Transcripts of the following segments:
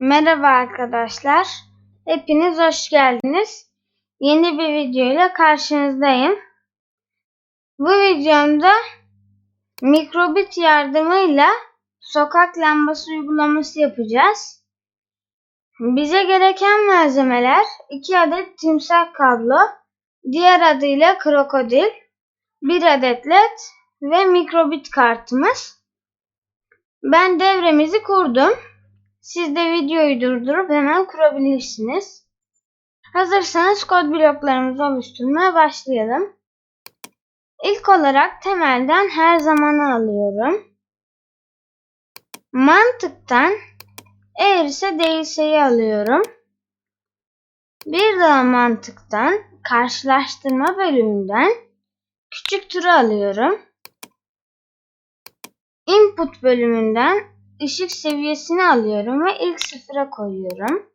Merhaba arkadaşlar. Hepiniz hoş geldiniz. Yeni bir video ile karşınızdayım. Bu videomda mikrobit yardımıyla sokak lambası uygulaması yapacağız. Bize gereken malzemeler 2 adet timsah kablo, diğer adıyla krokodil, 1 adet led ve mikrobit kartımız. Ben devremizi kurdum. Siz de videoyu durdurup hemen kurabilirsiniz. Hazırsanız kod bloklarımızı oluşturmaya başlayalım. İlk olarak temelden her zamanı alıyorum. Mantıktan eğer ise değilseyi alıyorum. Bir daha mantıktan karşılaştırma bölümünden küçük türü alıyorum. Input bölümünden ışık seviyesini alıyorum ve ilk sıfıra koyuyorum.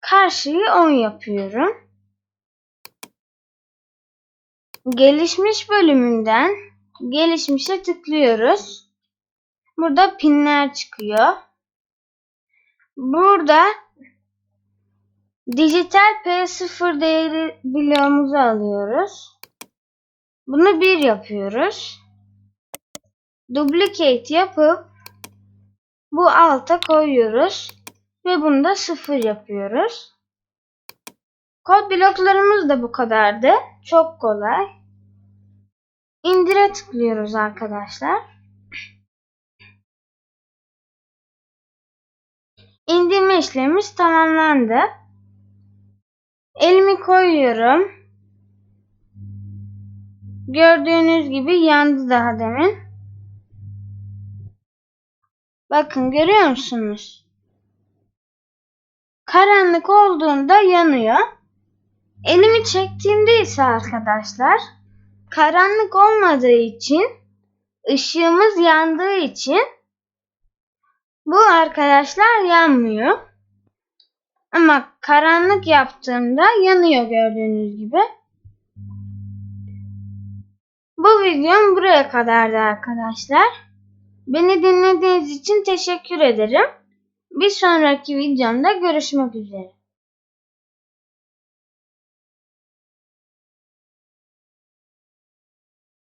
Karşıyı 10 yapıyorum. Gelişmiş bölümünden gelişmişe tıklıyoruz. Burada pinler çıkıyor. Burada dijital P0 değeri bloğumuzu alıyoruz. Bunu 1 yapıyoruz. Duplicate yapıp bu alta koyuyoruz ve bunu da 0 yapıyoruz. Kod bloklarımız da bu kadardı. Çok kolay. İndire tıklıyoruz arkadaşlar. İndirme işlemimiz tamamlandı. Elimi koyuyorum. Gördüğünüz gibi yandı daha demin. Bakın görüyor musunuz? Karanlık olduğunda yanıyor. Elimi çektiğimde ise arkadaşlar karanlık olmadığı için ışığımız yandığı için bu arkadaşlar yanmıyor. Ama karanlık yaptığımda yanıyor gördüğünüz gibi. Bu videom buraya kadardı arkadaşlar. Beni dinlediğiniz için teşekkür ederim. Bir sonraki videomda görüşmek üzere.